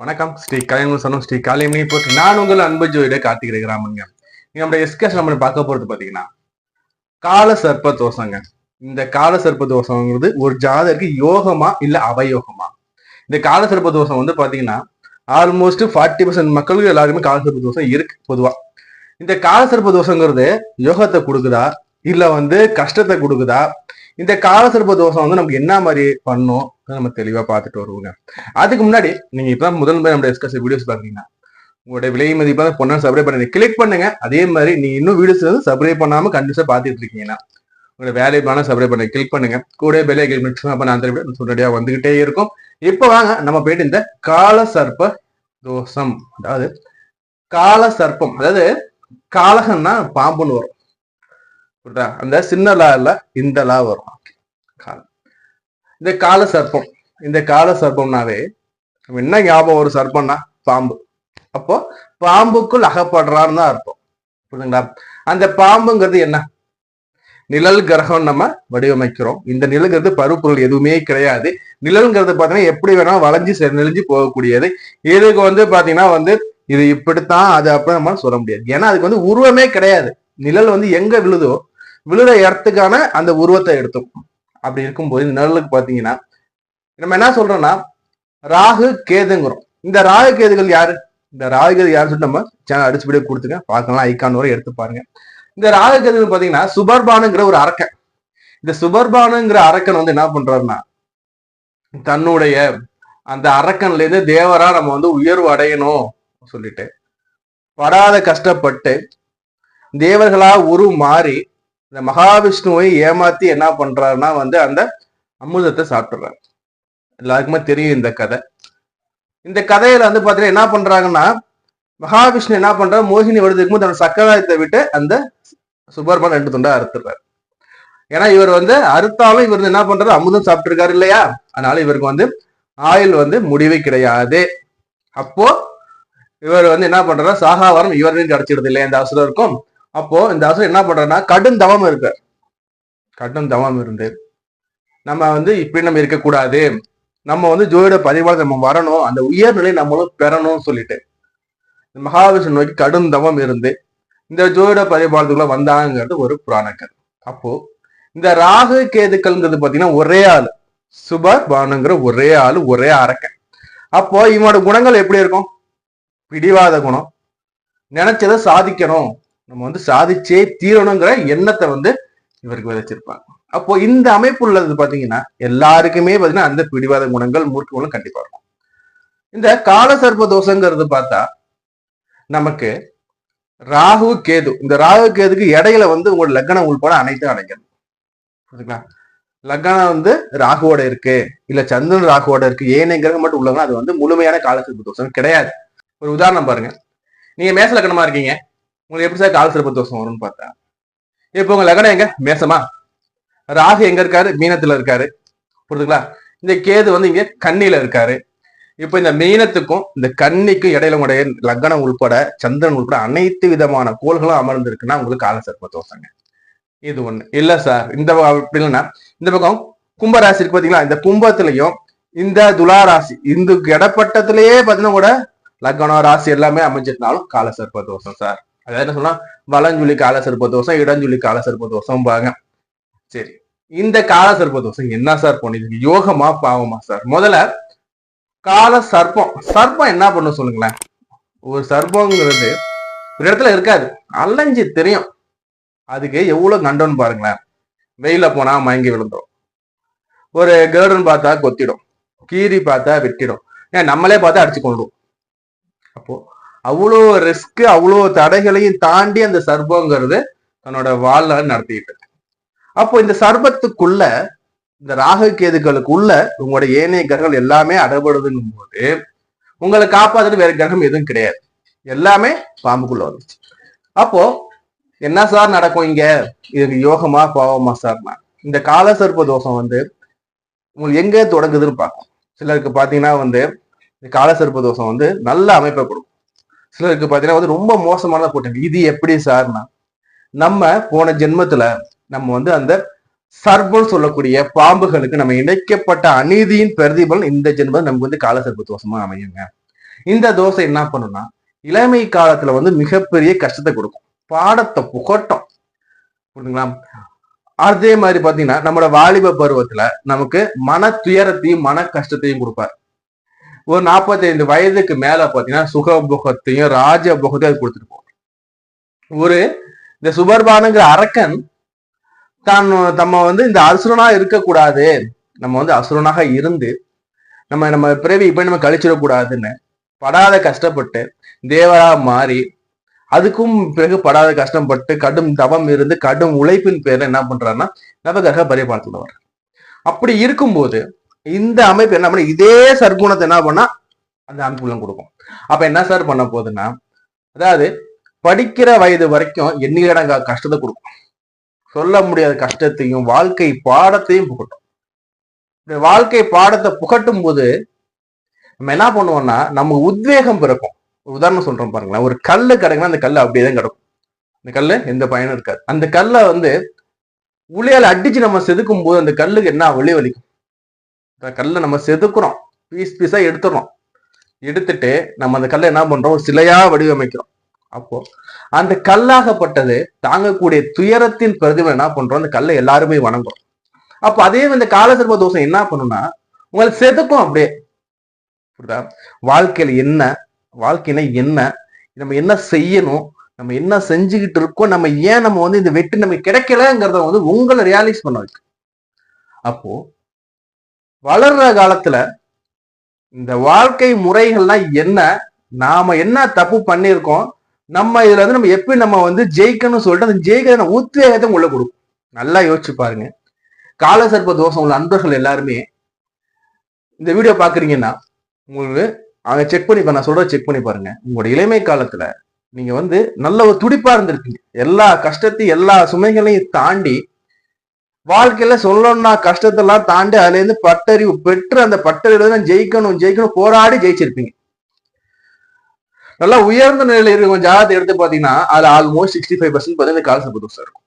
வணக்கம். ஸ்ரீ கலைஞர் சொன்னோம் ஸ்ரீ காளியமணி போட்டு நான் உங்கள் அன்பு ஜோதிட கார்த்திகை கிராமங்க. நீங்க நம்ம எஸ்கேஸ் நம்ம பார்க்க போறது பாத்தீங்கன்னா கால சர்ப்ப தோஷங்க. இந்த கால சர்ப்ப தோஷங்கிறது ஒரு ஜாதகருக்கு யோகமா இல்ல அவயோகமா? இந்த கால சர்ப்ப தோஷம் வந்து பாத்தீங்கன்னா ஆல்மோஸ்ட் ஃபார்ட்டி பர்சன்ட் மக்களுக்கு எல்லாருமே கால சர்ப்ப தோஷம் இருக்கு பொதுவா. இந்த கால சர்ப்ப தோஷங்கிறது யோகத்தை கொடுக்குதா? இல்ல வந்து கஷ்டத்தை கொடுக்குதா? இந்த கால சர்ப்ப தோஷம் வந்து நமக்கு என்ன மாதிரி பண்ணும்? நம்ம தெளிவா பார்த்துட்டு வருவோங்க. அதுக்கு முன்னாடி நீங்க இப்பதான் முதல் முறை நம்ம டிஸ்கஸ் வீடியோஸ் பாத்தீங்கன்னா உங்களுடைய விலை மதிப்பாக பொண்ணா சப்ஸ்கிரைப் பண்ணுங்க கிளிக் பண்ணுங்க. அதே மாதிரி நீங்க இன்னும் வீடியோஸ் வந்து சப்ஸ்கிரைப் பண்ணாம கண்டிப்பா பார்த்துட்டு இருக்கீங்கன்னா உங்களோட வேலைப்பான சப்ஸ்கிரைப் பண்ணுங்க கிளிக் பண்ணுங்க. கூட பெல்லை கிளிக் பண்ணி அப்ப நான் அந்த சொல்றடியா வந்துகிட்டே இருக்கும். இப்போ வாங்க நம்ம போயிட்டு இந்த கால சர்ப்ப தோஷம் அதாவது கால சர்ப்பம் அதாவது காலகன்னா பாம்புன்னு வரும். புரியுதா? அந்த சின்ன லா இல்ல இந்த லா வரும். காலம் இந்த கால சர்ப்பம். இந்த கால சர்ப்பம்னாவே நம்ம என்ன ஞாபகம் ஒரு சர்ப்பம்னா? பாம்பு. அப்போ பாம்புக்குள் அகப்படுறான்னு தான் அர்த்தம். புரியுதுங்களா? அந்த பாம்புங்கிறது என்ன? நிழல் கிரகம் நம்ம வடிவமைக்கிறோம். இந்த நிழல்ங்கிறது பருப்பொருள் எதுவுமே கிடையாது. நிழல்ங்கிறது பார்த்தீங்கன்னா எப்படி வேணாலும் வளைஞ்சு செ- நெளிஞ்சு போகக்கூடியது. இதுக்கு வந்து பாத்தீங்கன்னா வந்து இது இப்படித்தான் அது அப்படி நம்ம சொல்ல முடியாது. ஏன்னா அதுக்கு வந்து உருவமே கிடையாது. நிழல் வந்து எங்க விழுதோ விழுற இடத்துக்கான அந்த உருவத்தை எடுத்துக்கும் அப்படி இருக்கும்போது இந்த நிழலுக்கு பாத்தீங்கன்னா நம்ம என்ன சொல்றோம்னா ராகு கேதுங்கிறோம். இந்த ராகு கேதுகள் யாரு? இந்த ராகு கேது யாருன்னு சொல்லிட்டு நம்ம சேனல் அடிச்சுபடியே கொடுத்துங்க. பார்க்கலாம் ஐக்கான் வரை எடுத்து பாருங்க. இந்த ராகு கேதுகள் பாத்தீங்கன்னா சுபர்பானுங்கிற ஒரு அரக்கன். இந்த சுபர்பானுங்கிற அரக்கன் வந்து என்ன பண்றாருன்னா தன்னுடைய அந்த அரக்கன்ல இருந்து தேவரா நம்ம வந்து உயர்வு அடையணும் சொல்லிட்டு படாத கஷ்டப்பட்டு தேவர்களா உரு மாறி இந்த மகாவிஷ்ணுவை ஏமாத்தி என்ன பண்றாருன்னா வந்து அந்த அமுதத்தை சாப்பிட்றாரு எல்லாருக்குமே தெரியும் இந்த கதை. இந்த கதையில வந்து பாத்தீங்கன்னா என்ன பண்றாங்கன்னா மகாவிஷ்ணு என்ன பண்றாரு? மோகினி வருதுக்கு போது தன்னோட சக்கராயத்தை விட்டு அந்த சுபர்மன் ரெண்டு துண்டா அறுத்துறாரு ஏன்னா இவர் வந்து அறுத்தாலும் இவர் வந்து என்ன பண்றாரு? அமுதம் சாப்பிட்டுருக்காரு இல்லையா? அதனால இவருக்கு வந்து ஆயுள் வந்து முடிவே கிடையாது. அப்போ இவர் வந்து என்ன பண்றாரு? சாகாவரம் இவரையும் கிடைச்சிடுது இல்லையா? இந்த அசுரருக்கும். அப்போ இந்த அசுரன் என்ன பண்றாருன்னா கடும் தவம் இருக்கார் கடும் தவம் இருந்து நம்ம வந்து இப்படி நம்ம இருக்கக்கூடாது. நம்ம வந்து ஜோதிட பதிவாளர் நம்ம வரணும். அந்த உயர்நிலை நம்மளும் பெறணும்னு சொல்லிட்டு. இந்த மகாவிஷ்ணு நோக்கி கடும் தவம் இருந்து இந்த ஜோதிட பதிவாளத்துக்குள்ள வந்தாங்கிறது ஒரு புராணக்கர் அப்போ இந்த ராகு கேதுக்கள்ங்கிறது பாத்தீங்கன்னா ஒரே ஆள். சுபர் பானுங்கிற ஒரே ஆள் ஒரே அரக்கன். அப்போ இவனோட குணங்கள் எப்படி இருக்கும்? பிடிவாத குணம். நினைச்சதை சாதிக்கணும். நம்ம வந்து சாதிச்சே தீரணுங்கிற எண்ணத்தை வந்து இவருக்கு விதைச்சிருப்பாங்க. அப்போ இந்த அமைப்பு உள்ளது பாத்தீங்கன்னா எல்லாருக்குமே பாத்தீங்கன்னா அந்த பிடிவாத குணங்கள் மூர்க்க குணம் கண்டிப்பா இருக்கும். இந்த கால சர்ப்ப தோஷங்கிறது பார்த்தா நமக்கு ராகு கேது இந்த ராகு கேதுக்கு இடையில வந்து உங்களோட லக்னம் உள்பட அனைத்தும் அடைக்கணும் புரியுதுங்களா லக்னம் வந்து ராகுவோட இருக்கு இல்ல சந்திரன் ராகுவோட இருக்கு ஏனைய கிரகம் மட்டும் உள்ளவங்க அது வந்து முழுமையான கால சர்ப்ப தோஷம் கிடையாது. ஒரு உதாரணம் பாருங்க. நீங்க மேச லக்னமா இருக்கீங்க. உங்களுக்கு எப்படி சார் கால சிறப்பு தோஷம் வரும்னு பார்த்தா இப்போ உங்க லக்னம் எங்க? மேசமா? ராகு எங்க இருக்காரு? மீனத்துல இருக்காரு. புரியுதுங்களா இந்த கேது வந்து இங்க கன்னியில இருக்காரு. இப்போ இந்த மீனத்துக்கும் இந்த கன்னிக்கும் இடையில உடைய லக்னம் உள்பட சந்திரன் உள்பட அனைத்து விதமான கோள்களும் அமர்ந்திருக்குன்னா உங்களுக்கு கால சிறப்பு தோஷங்க. இது ஒண்ணு. இல்ல சார் இந்த பக்கம் அப்படி இல்லைன்னா இந்த பக்கம் கும்பராசி இருக்கு பாத்தீங்களா? இந்த கும்பத்திலையும் இந்த துலா ராசி இந்த இடப்பட்டத்திலேயே பாத்தீங்கன்னா கூட லக்னம் ராசி எல்லாமே அமைஞ்சிருந்தாலும் கால சர்ப்ப தோஷம் சார். அதாவது என்ன சொன்னா வலஞ்சுழி கால சர்ப்ப தோஷம் இடஞ்சுழி கால சர்ப்ப தோஷம் பாங்க சரி. இந்த கால சர்ப்ப தோஷம் என்ன சார் பண்ணிருக்கு யோகமா பாவமா சார் முதல்ல கால சர்ப்பம் சர்ப்பம் என்ன பண்ணும் சொல்லுங்களேன். ஒரு சர்ப்பங்கிறது ஒரு இடத்துல இருக்காது. அலைஞ்சு தெரியும். அதுக்கு எவ்வளவு கண்டோன்னு பாருங்களேன். வெயில போனா மயங்கி விழுந்துடும் ஒரு கேர்டன் பார்த்தா கொத்திடும். கீரி பார்த்தா வெட்டிடும். ஏன் நம்மளே பார்த்தா அடிச்சு கொண்டுடும் அப்போ அவ்வளோ ரிஸ்க் அவ்வளோ தடைகளையும் தாண்டி அந்த சர்பங்கிறது தன்னோட வாழ்நாள் நடத்திட்டு இருக்கு. அப்போ இந்த சர்பத்துக்குள்ள இந்த ராகு கேதுகளுக்குள்ள உங்களோட ஏனைய கிரகங்கள் எல்லாமே அடபடுதுங்கும் போது உங்களை காப்பாத்துட்டு வேற கிரகம் எதுவும் கிடையாது. எல்லாமே பாம்புக்குள்ள வந்துச்சு அப்போ என்ன சார் நடக்கும் இங்க? இதுக்கு யோகமா பாவமா சார்னா இந்த கால சர்ப்ப தோஷம் வந்து உங்களுக்கு எங்க தொடங்குதுன்னு பார்க்கும் சிலருக்கு பாத்தீங்கன்னா வந்து இந்த கால சர்ப்ப தோஷம் வந்து நல்ல அமைப்பை கொடுக்கும். சிலருக்கு பார்த்தீங்கன்னா வந்து ரொம்ப மோசமான போட்டாங்க இது எப்படி சார்னா நம்ம போன ஜென்மத்துல நம்ம வந்து அந்த சர்பம் சொல்லக்கூடிய பாம்புகளுக்கு நம்ம இணைக்கப்பட்ட அநீதியின் பிரதிபலன் இந்த ஜென்மம் நமக்கு வந்து கால சர்ப தோஷமா அமையுங்க. இந்த தோசை என்ன பண்ணும்னா இளமை காலத்துல வந்து மிகப்பெரிய கஷ்டத்தை கொடுக்கும். பாடத்தை புகட்டும். புரியுதுங்களா அதே மாதிரி பாத்தீங்கன்னா நம்மளோட வாலிப பருவத்துல நமக்கு மன துயரத்தையும் மன கஷ்டத்தையும் கொடுப்பார். ஒரு 45 வயதுக்கு மேல பாத்தீங்கன்னா சுகபோகத்தையும் ராஜபோகத்தையும் அது கொடுத்துட்டு போகும் ஒரு இந்த சுபர்பானுங்கிற அரக்கன் தான் நம்ம வந்து இந்த அசுரனா இருக்கக்கூடாது. நம்ம வந்து அசுரனாக இருந்து நம்ம நம்ம பிறவி இப்ப நம்ம கழிச்சிடக்கூடாதுன்னு படாத கஷ்டப்பட்டு தேவரா மாறி அதுக்கும் பிறகு படாத கஷ்டப்பட்டு கடும் தவம் இருந்து கடும் உழைப்பின் பேர்ல என்ன பண்றாருன்னா நவகிரக பரிபாலத்தில் வர்றார். அப்படி இருக்கும்போது இந்த அமைப்பு என்ன பண்ண இதே சர்க்குணத்தை என்ன பண்ணா அந்த அமைப்புல கொடுக்கும். அப்ப என்ன சார் பண்ண போகுதுன்னா அதாவது படிக்கிற வயது வரைக்கும் எண்ணிலடங்கா கஷ்டத்தை கொடுக்கும். சொல்ல முடியாத கஷ்டத்தையும் வாழ்க்கை பாடத்தையும் புகட்டும். இந்த வாழ்க்கை பாடத்தை புகட்டும் போது நம்ம என்ன பண்ணுவோம்னா நம்ம உத்வேகம் பிறக்கும். உதாரணம் சொல்றோம் பாருங்களேன். ஒரு கல்லு கிடக்குன்னா அந்த கல்லு அப்படியே தான் கிடக்கும். அந்த கல்லு எந்த பயனும் இருக்காது. அந்த கல்லை வந்து உளியால் அடிச்சு நம்ம செதுக்கும் போது அந்த கல்லுக்கு என்ன வலி வலிக்கும் கல்லை நம்ம செதுக்குறோம். பீஸ் பீஸாக எடுத்துடுறோம். எடுத்துட்டு நம்ம அந்த கல்லை என்ன பண்றோம்? சிலையாக சிலையா வடிவமைக்கிறோம். அப்போ அந்த கல்லாகப்பட்டது தாங்கக்கூடிய துயரத்தின் பிரதிபலம் என்ன பண்றோம்? அந்த கல்லை எல்லாருமே வணங்குறோம். அப்போ அதே இந்த காலசர்ப தோஷம் என்ன பண்ணும்னா உங்களை செதுக்கும் அப்படியே. புரியுதா? வாழ்க்கையில என்ன வாழ்க்கையில என்ன நம்ம என்ன செய்யணும் நம்ம என்ன செஞ்சுக்கிட்டு இருக்கோம் நம்ம ஏன் நம்ம வந்து இந்த வெற்றி நமக்கு கிடைக்கலங்கிறத வந்து உங்களை ரியலைஸ் பண்ண வைக்கும். அப்போ வளர்ற காலத்துல இந்த வாழ்க்கை முறைகள்லாம் என்ன? நாம என்ன தப்பு பண்ணியிருக்கோம்? நம்ம இதுல வந்து நம்ம எப்படி நம்ம வந்து ஜெயிக்கணும்னு சொல்லிட்டு அந்த ஜெயிக்கிற உத்வேகத்தை உள்ள கொடுக்கும். நல்லா யோசிச்சு பாருங்க. காலசர்ப்ப தோஷம் உள்ள அன்பர்கள் எல்லாருமே இந்த வீடியோ பாக்குறீங்கன்னா உங்களுக்கு அவங்க செக் பண்ணி நான் சொல்ற செக் பண்ணி பாருங்க. உங்களோட இளமை காலத்துல நீங்க வந்து நல்ல ஒரு துடிப்பா இருந்திருக்கீங்க எல்லா கஷ்டத்தையும் எல்லா சுமைகளையும் தாண்டி வாழ்க்கையில சொல்லணும்னா கஷ்டத்தெல்லாம் தாண்டி அதுல இருந்து பட்டறிவு பெற்று அந்த பட்டறிவுல தான் ஜெயிக்கணும் ஜெயிக்கணும் போராடி ஜெயிச்சிருப்பீங்க. நல்லா உயர்ந்த நிலையில இருக்கிற ஜாதகத்தை எடுத்து பாத்தீங்கன்னா அதுல ஆல்மோஸ்ட் சிக்ஸ்டி ஃபைவ் பர்சன்ட் பார்த்தீங்கன்னா காலசர்ப்ப தோஷம் இருக்கும்.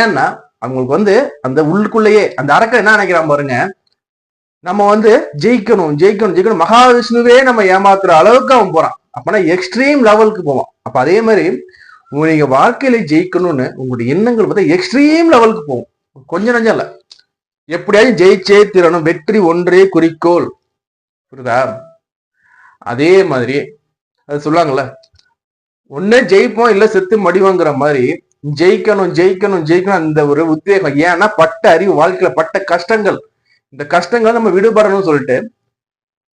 ஏன்னா அவங்களுக்கு வந்து அந்த உள்ளுக்குள்ளேயே அந்த அரக்கன் என்ன நினைக்கிறான் பாருங்க நம்ம வந்து ஜெயிக்கணும் ஜெயிக்கணும் ஜெயிக்கணும். மகாவிஷ்ணுவே நம்ம ஏமாத்துற அளவுக்கு அவன் போறான். அப்பனா எக்ஸ்ட்ரீம் லெவலுக்கு போவான். அப்ப அதே மாதிரி நீங்க வாழ்க்கையில ஜெயிக்கணும்னு உங்களுடைய எண்ணங்கள் பார்த்தா எக்ஸ்ட்ரீம் லெவலுக்கு போகும். கொஞ்சம் நஞ்சம் இல்ல. எப்படியாவது ஜெயிச்சே தீரணும். வெற்றி ஒன்றே குறிக்கோள். புரியுதா? அதே மாதிரி அது சொல்லுவாங்கல்ல ஒன்னே ஜெயிப்போம் இல்ல செத்து மடிவோங்கிற மாதிரி ஜெயிக்கணும் ஜெயிக்கணும் ஜெயிக்கணும் அந்த ஒரு உத்வேகம். ஏன்னா பட்ட அறிவு வாழ்க்கையில பட்ட கஷ்டங்கள். இந்த கஷ்டங்கள் நம்ம விடுபடணும்னு சொல்லிட்டு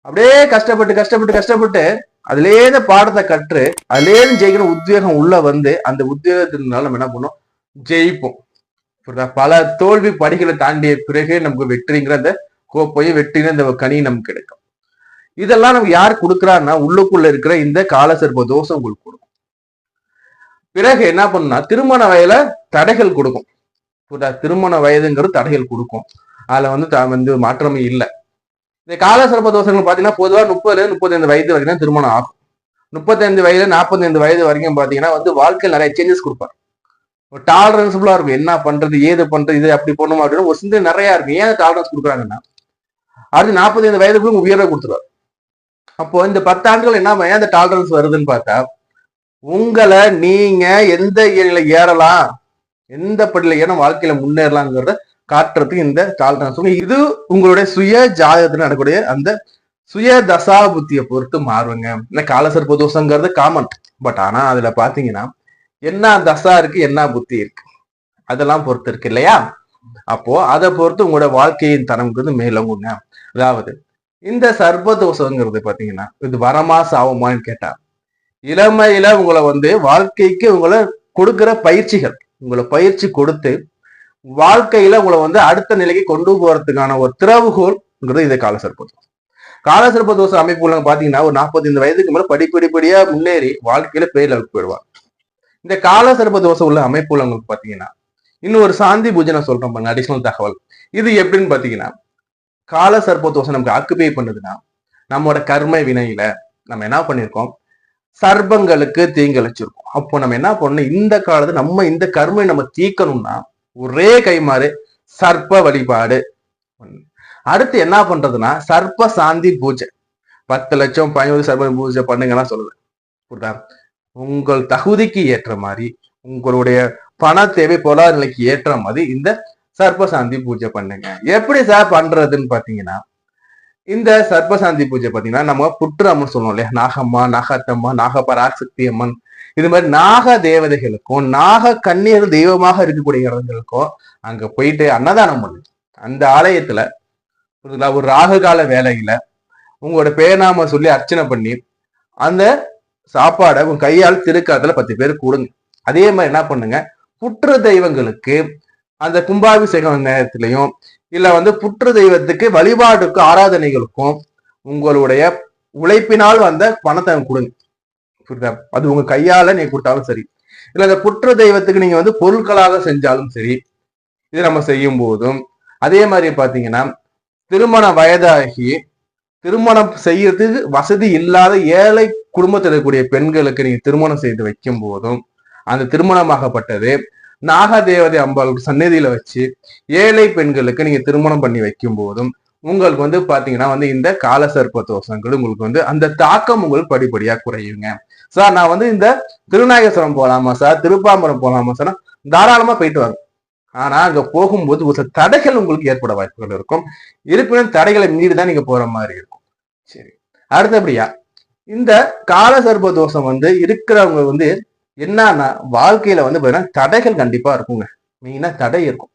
அப்படியே கஷ்டப்பட்டு கஷ்டப்பட்டு கஷ்டப்பட்டு அதுலேயே இந்த பாடத்தை கற்று அதுலேயே ஜெயிக்கணும் உத்வேகம் உள்ள வந்து அந்த உத்வேகத்தினால நம்ம என்ன பண்ணோம் ஜெயிப்போம். புரியுதா? பல தோல்வி படிகளை தாண்டிய பிறகு நமக்கு வெற்றிங்கிற அந்த கோப்பையும் வெற்றிங்கிற இந்த கனி நமக்கு கிடைக்கும். இதெல்லாம் நமக்கு யார் கொடுக்குறாருன்னா உள்ளுக்குள்ள இருக்கிற இந்த காலசர்ப்ப தோஷம் உங்களுக்கு கொடுக்கும். பிறகு என்ன பண்ணுனா திருமண வயதுல தடைகள் கொடுக்கும். புரியுதா? திருமண வயதுங்கிறது தடைகள் கொடுக்கும். அதுல வந்து வந்து மாற்றமே இல்லை. இந்த காலசர்ப்ப தோஷங்கள் பாத்தீங்கன்னா பொதுவா முப்பதுல முப்பத்தைந்து வயது வரைக்கும் திருமணம் ஆகும். முப்பத்தைந்து வயதுல நாற்பத்தைந்து வயது வரைக்கும் பாத்தீங்கன்னா வந்து வாழ்க்கையில் நிறைய சேஞ்சஸ் கொடுப்பார் ஒரு டாலரன்ஸ்ஃபுல்லா இருக்கும். என்ன பண்றது ஏது பண்றது இது அப்படி பண்ணணும் அப்படின்னு ஒரு சிந்தனை நிறைய இருக்கும். ஏன் டாலரன்ஸ் கொடுக்குறாங்கன்னா அடுத்து நாற்பத்தைந்து வயதுக்குள்ள உயர்வை கொடுத்துருவார். அப்போ இந்த பத்தாண்டுகள் என்ன ஏன் அந்த டாலரன்ஸ் வருதுன்னு பார்த்தா உங்களை நீங்க எந்த ஏரியில ஏறலாம் எந்த படியில ஏன்னா வாழ்க்கையில முன்னேறலாங்கிறத காட்டுறதுக்கு இந்த டாலரன்ஸ் இது உங்களுடைய சுய ஜாதகத்தில் நடக்கக்கூடிய அந்த சுய தசா புத்தியை பொறுத்து மாறுவங்க இந்த காலசர்ப்ப தோஷங்கிறது காமன் பட் ஆனா அதுல பாத்தீங்கன்னா என்ன தசா இருக்கு என்ன புத்தி இருக்கு? அதெல்லாம் பொறுத்து இருக்கு இல்லையா? அப்போ அதை பொறுத்து உங்களோட வாழ்க்கையின் தரம்ங்கிறது மேலோங்குங்க அதாவது இந்த சர்ப்ப தோஷங்கிறது பாத்தீங்கன்னா இது வரமா சாவமான்னு கேட்டா இளமையில உங்களை வந்து வாழ்க்கைக்கு உங்களை கொடுக்கிற பயிற்சிகள் உங்களை பயிற்சி கொடுத்து வாழ்க்கையில உங்களை வந்து அடுத்த நிலைக்கு கொண்டு போறதுக்கான ஒரு திறவுகோல்ங்கிறது இந்த காலசர்ப்ப தோஷம் காலசர்ப்ப தோஷ அமைப்புகள் பாத்தீங்கன்னா ஒரு 45 வயதுக்கு மேல படிப்படிப்படியா முன்னேறி வாழ்க்கையில பேரளவுக்கு போயிடுவாங்க. இந்த கால சிறப்பு தோசை உள்ள அமைப்புல உங்களுக்கு பாத்தீங்கன்னா இன்னும் ஒரு சாந்தி பூஜை நான் சொல்றேன் பாருங்க அடிஷனல் தகவல். இது எப்படின்னு பாத்தீங்கன்னா காலசர்ப்ப தோசை நமக்கு ஆக்குபை பண்ணுதுன்னா நம்மளோட கர்ம வினையில நம்ம என்ன பண்ணிருக்கோம்? சர்ப்பங்களுக்கு தீங்கழிச்சிருக்கோம் அப்போ நம்ம என்ன பண்ணணும்? இந்த காலத்துல நம்ம இந்த கர்மை நம்ம தீக்கணும்னா ஒரே கைமாறு சர்ப்ப வழிபாடு அடுத்து என்ன பண்றதுன்னா சர்ப்ப சாந்தி பூஜை. பத்து லட்சம் பதினோரு சர்ப பூஜை பண்ணுங்கன்னா சொல்லுது புரியுதா? உங்கள் தகுதிக்கு ஏற்ற மாதிரி உங்களுடைய பண தேவை பொருளாதார நிலைக்கு ஏற்ற மாதிரி இந்த சர்ப்பசாந்தி பூஜை பண்ணுங்க. எப்படி சார் பண்றதுன்னு பாத்தீங்கன்னா இந்த சர்ப்பசாந்தி பூஜை பாத்தீங்கன்னா நம்ம புற்றம்மன் சொல்லுவோம் இல்லையா? நாகம்மா நாகத்தம்மா நாகபராசக்தி அம்மன். இது மாதிரி நாக தேவதைகளுக்கும் நாக கன்னியர் தெய்வமாக இருக்கக்கூடிய இடங்களுக்கும் அங்க போயிட்டு அன்னதானம் பண்ணு அந்த ஆலயத்துல ஒரு ராகு கால வேலையில உங்களோட பேர்நாம சொல்லி அர்ச்சனை பண்ணி அந்த சாப்பாடை உங்க கையால் திருக்காத்துல பத்து பேர் கொடுங்க. அதே மாதிரி என்ன பண்ணுங்க? புற்று தெய்வங்களுக்கு அந்த கும்பாபிஷேகம் நேரத்திலையும் இல்ல வந்து புற்று தெய்வத்துக்கு வழிபாட்டுக்கும் ஆராதனைகளுக்கும் உங்களுடைய உழைப்பினால் வந்த பணத்தை கொடுங்க. புரியுதா? அது உங்க கையால நீங்க கொடுத்தாலும் சரி. இல்ல அந்த புற்று தெய்வத்துக்கு நீங்க வந்து பொருட்களாக செஞ்சாலும் சரி இது நம்ம செய்யும் போதும் அதே மாதிரி பாத்தீங்கன்னா திருமண வயதாகி திருமணம் செய்யறதுக்கு வசதி இல்லாத ஏழை குடும்பத்தில் இருக்கக்கூடிய பெண்களுக்கு நீங்க திருமணம் செய்து வைக்கும் போதும் அந்த திருமணமாகப்பட்டது நாகதேவதை அம்பாள் சந்நிதியில வச்சு ஏழை பெண்களுக்கு நீங்க திருமணம் பண்ணி வைக்கும் போதும் உங்களுக்கு வந்து பாத்தீங்கன்னா வந்து இந்த காலசர்ப்ப தோஷங்கள் உங்களுக்கு வந்து அந்த தாக்கம் உங்களுக்கு படிப்படியா குறையுங்க. சார் நான் வந்து இந்த திருநாயகஸ்வரம் போலாமா சார்? திருப்பாம்பரம் போலாமா சார்? தாராளமா போயிட்டு வரேன் ஆனா அங்க போகும்போது ஒரு சில தடைகள் உங்களுக்கு ஏற்பட வாய்ப்புகள் இருக்கும். இருப்பினும் தடைகளை மீறி தான் நீங்க போற மாதிரி இருக்கும். சரி. அடுத்தபடியா இந்த காலசர்ப்ப தோஷம் வந்து இருக்கிறவங்க வந்து என்னன்னா வாழ்க்கையில வந்து பாத்தீங்கன்னா தடைகள் கண்டிப்பா இருக்குங்க. மெயினா தடை இருக்கும்.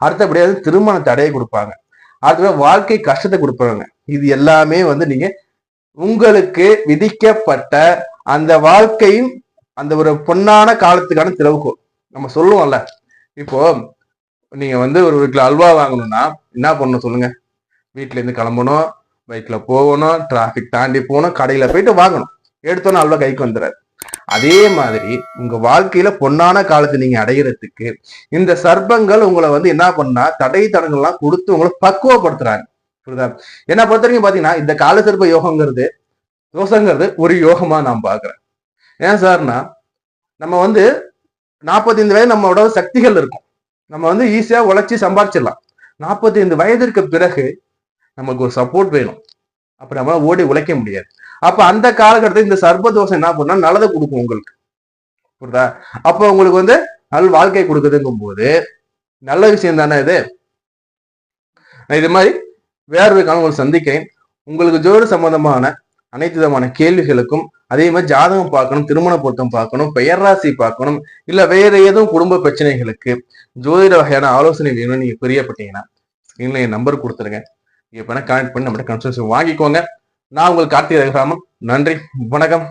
அடுத்தபடியா திருமண தடையை கொடுப்பாங்க. அடுத்தபடியா வாழ்க்கை கஷ்டத்தை கொடுப்பாங்க. இது எல்லாமே வந்து நீங்க உங்களுக்கு விதிக்கப்பட்ட அந்த வாழ்க்கையின் அந்த ஒரு பொன்னான காலத்துக்கான திறவுகோல். நம்ம சொல்லுவோம்ல இப்போ நீங்க வந்து ஒரு ஒரு கிலோ அல்வா வாங்கணும்னா என்ன பண்ணணும் சொல்லுங்க? வீட்டுல இருந்து கிளம்பணும் பைக்ல போகணும் டிராஃபிக் தாண்டி போகணும் கடையில போயிட்டு வாங்கணும். எடுத்தோன்னே அல்வா கைக்கு வந்துடாது அதே மாதிரி உங்க வாழ்க்கையில பொன்னான காலத்தை நீங்க அடையிறதுக்கு இந்த சர்ப்பங்கள் உங்களை வந்து என்ன பண்ணா தடை தடங்கள்லாம் கொடுத்து உங்களை பக்குவப்படுத்துறாங்க. புரியுதா? என்ன பொறுத்த வரைக்கும் பாத்தீங்கன்னா இந்த கால சர்ப்ப யோகங்கிறது தோசங்கிறது ஒரு யோகமா நான் பாக்குறேன். ஏன் சார்னா நம்ம வந்து நாற்பத்தைந்து வயது நம்மளோட சக்திகள் இருக்கும். நம்ம வந்து ஈஸியா உழைச்சி சம்பாதிச்சிடலாம் நாற்பத்தைந்து வயதிற்கு பிறகு நமக்கு ஒரு சப்போர்ட் வேணும். அப்போ நம்மளால ஓடி உழைக்க முடியாது. அப்ப அந்த காலகட்டத்தில் இந்த சர்பதோஷம் என்ன பண்ணா நல்லதை கொடுக்கும் உங்களுக்கு. புரியுதா? அப்ப உங்களுக்கு வந்து நல் வாழ்க்கை கொடுக்குதுங்கும் போது நல்ல விஷயம் தானே இது? நான் இது மாதிரி வேற ஒரு காலம் சந்திக்கிறேன். உங்களுக்கு ஜோடு சம்பந்தமான அனைத்து விதமான கேள்விகளுக்கும் அதே மாதிரி ஜாதகம் பார்க்கணும் திருமண பொருத்தம் பார்க்கணும் பெயர் ராசி பார்க்கணும் இல்ல வேற ஏதும் குடும்ப பிரச்சனைகளுக்கு ஜோதிட வகையான ஆலோசனை வேணும்னு நீங்க பிரியப்பட்டீங்கன்னா ஸ்கிரீன்ல என் நம்பர் கொடுத்துருங்க. எப்பனா கனெக்ட் பண்ணி நம்மகிட்ட கன்சல்டேஷன் வாங்கிக்கோங்க. நான் உங்களுக்கு கார்த்திகை ரகுராமன். நன்றி வணக்கம்.